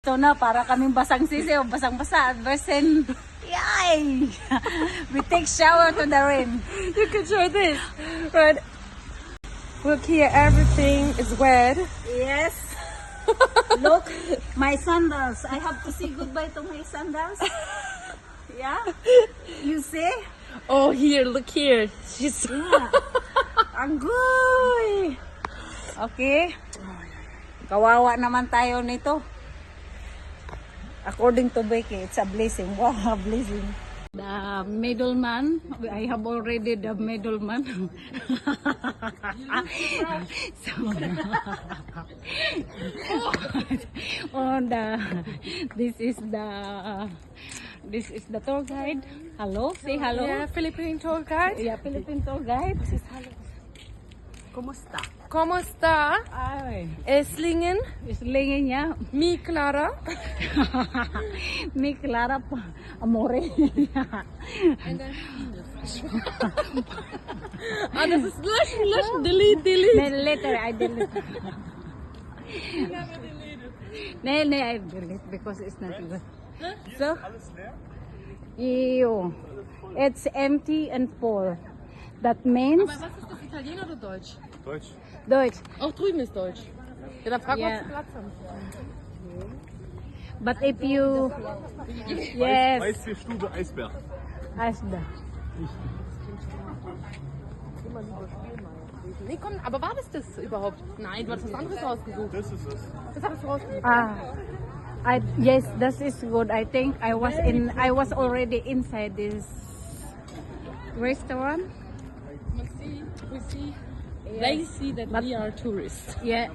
Ito na, para kaming basang sisi o basang-basa. Versin, yay! We take shower to the rain. You can show this. Right. Look here, everything is wet. Yes. Look, my sandals. I have to say goodbye to my sandals. Yeah? You see? Oh, here, look here. She's Yeah. Anggoy! Okay. Kawawa naman tayo nito. According to Becky, it's a blessing. Wow, a blessing. The middleman, I have already the middleman. so, on the, this is the, this is the tour guide. Hello, say hello. yeah, Philippine tour guide. Yeah, Philippine tour guide. Kumusta? ¿Cómo está? Ay, Esslingen, islingin niya. mi Clara. Mi Clara. Amore. Ah, das ist löschen, löschen, delete, delete. Then later I delete. No, no, I delete because it's not good. So, ew. It's empty and full. That means Was ist das, Italiener oder Deutsch? Deutsch. Deutsch. Auch drüben ist Deutsch. Ja, dann frag mal, Ja. ob sie Platz haben. But if you... Yes. Weißbierstube, Eisbär. Asda. Nee, komm, aber war das das überhaupt? Nein, du hast was anderes rausgesucht. Das ist es. Das hattest du rausgesucht. Ah, I yes, that is good. I think I was in. I was already inside this restaurant. Man see, we see, they see that but we are tourists. Yeah.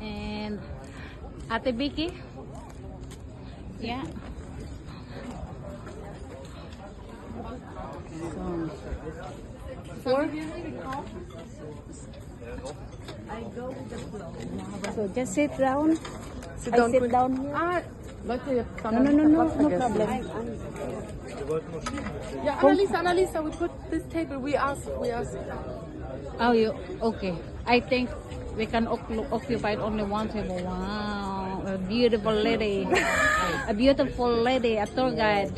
And Ate Biki? Yeah. So, four? So just sit down. Sit down. I sit down here. Ah, Leute, jetzt No, no, no, no, no problem. Ja, Annalisa, Annalisa, we put this table, we ask, we ask. Oh, you okay? I think we can occupy only one table. Wow, a beautiful lady, a beautiful lady, a tour guide.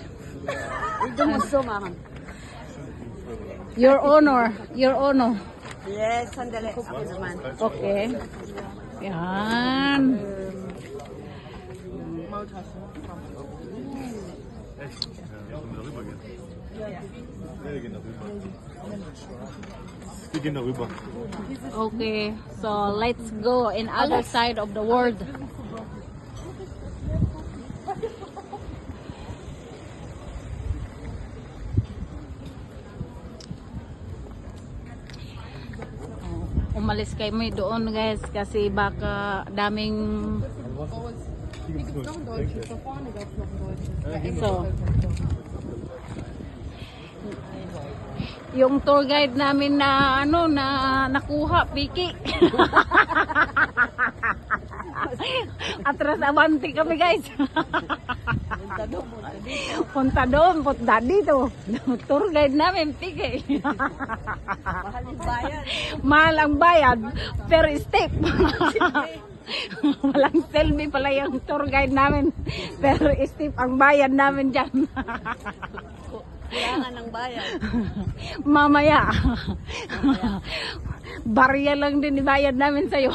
Your honor, your honor. Yes, sandali. naman. Okay. Yan. Okay, so let's go in other side of the world. Umalis kayo mo doon guys kasi baka daming Hier gibt's nur Noch ein Deutsches, da vorne gab es noch ein Deutsches. so yung tour guide namin na ano na nakuha piki atras abante kami guys punta doon punta dito tour guide namin piki Mahal yung bayan. mahal ang bayad per step walang selfie pala yung tour guide namin per step ang bayad namin dyan Kailangan ng bayan. Mamaya. Barya lang din ibayad namin sa'yo.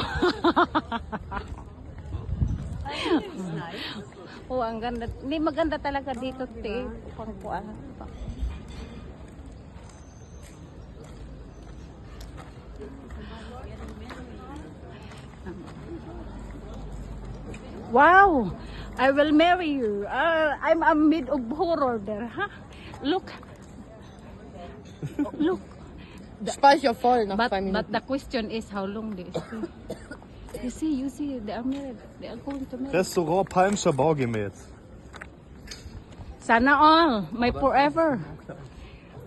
oh, ang ganda. Hindi maganda talaga dito, te. Pangkuan. Wow! I will marry you. Uh, I'm a mid of horror there, huh? Look. Look. Speicher voll nach But, zwei but Minuten. the question is how long they stay. You see, you see, they are married. They are going to marry. Restaurant Palmscher Bau gehen wir jetzt. Sana all. May forever.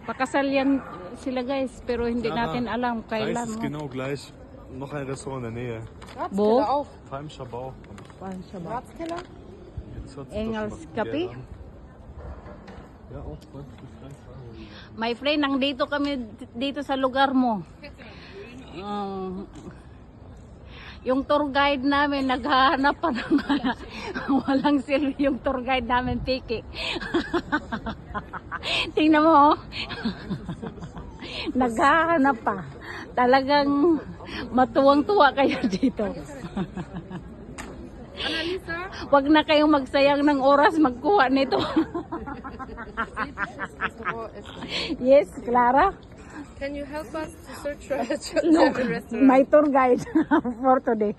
Pakasal yan sila guys, pero hindi Sana, natin alam Da ist kailan. es no? genau gleich. Noch ein Restaurant in der Nähe. Bo? Ratskeller auch. Palmscher Bau. Paano siya ba? Ratskeller? Jetzt hört sich Engels doch schon mal Kapi? an. Ja, auch 20 bis 30 Euro. My friend, nandito kami dito sa lugar mo. Um, yung tour guide namin, naghahanap pa ng walang silbi yung tour guide namin, Piki. Tingnan mo, oh. naghahanap pa. Talagang matuwang-tuwa kayo dito. Huwag na kayong magsayang ng oras magkuha nito. yes, Clara? Can you help us to search for a No, restaurant? my tour guide for today.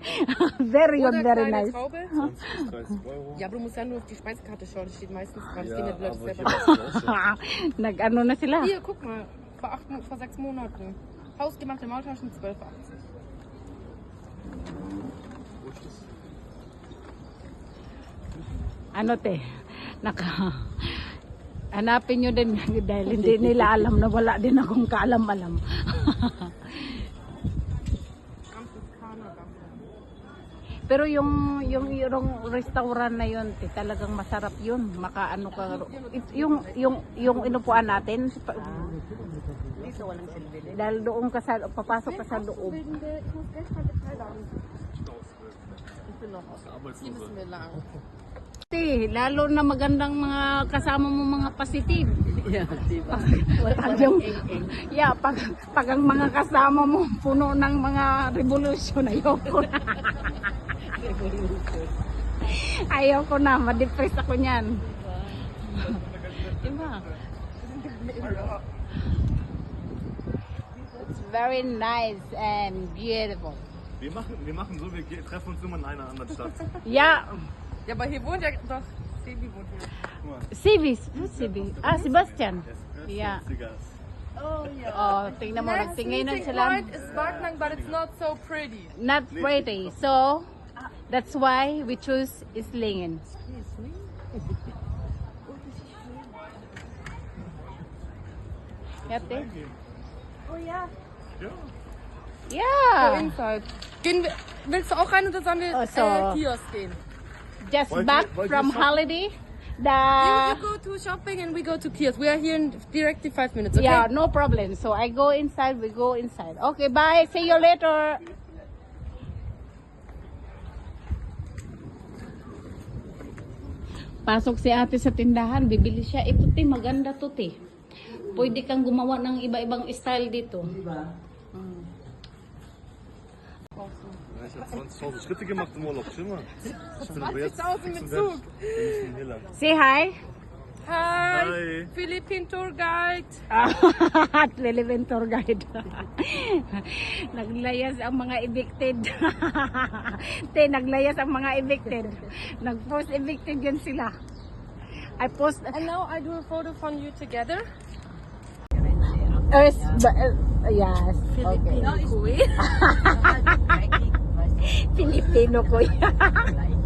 very good, very nice. Taube? 30 Euro. Ja, aber du musst ja nur auf die Speisekarte schauen. Das steht meistens auch so. Nag-ano na sila. Hier, guck mal. Vor, acht, vor sechs Monaten. Hausgemachte Maultaschen 12,80. Ano te? Naka... Hanapin nyo din dahil hindi nila alam na wala din akong kaalam-alam. Pero yung yung yung restaurant na yun, te, talagang masarap yun. Makaano ka it- yung yung yung inupuan natin pa- Dito walang silbi. dahil doon ka sa papasok ka sa loob. Te, lalo na magandang mga kasama mo mga positive. Yeah, diba? Pag yung, yeah, pag, pag ang mga kasama mo puno ng mga revolution, ayoko na. ayoko na, ma-depress ako niyan. diba? It's very nice and beautiful. Wir machen, wir machen so, wir treffen uns immer in einer anderen Stadt. Yeah, Ja, aber hier wohnt ja doch. Sebi wohnt hier. Sibi, Sibi. Ah, Sebastian. Yeah. Cigars. Oh, tingnan mo, nagtinginan meeting sila. point is Backnang, but it's not so pretty. not pretty. So that's why we choose Islingen. Yate? Ja. Go Yeah. inside. Gehen wir, willst du auch rein oder sollen wir Oh, so. äh, Kiosk gehen? Just Wollt ihr- back wollt ihr from shoppen? holiday. You, The you go to shopping and we go to kiosk. We are here in directly five minutes, okay? yeah, no problem. So I go inside. We go inside. Okay, bye. See you later. Pasok si ate sa tindahan, bibili siya. Ito te, maganda to te. Pwede kang gumawa ng iba-ibang style dito. Ja, Ich habe 20.000 Schritte gemacht im Urlaub, schau mal. Ich bin aber jetzt 20.000 fix mit und Zug. fertig. Wir müssen hier lang. Say hi. Hi, Hi. Philippine Tour Guide. At Philippine tour guide. naglayas ang mga evicted. Te, naglayas ang mga evicted. Nag-post evicted yun sila. I post And now I do a photo from you together. Yes, but, uh, yes. Okay. Kuwait. Filipino ko yan.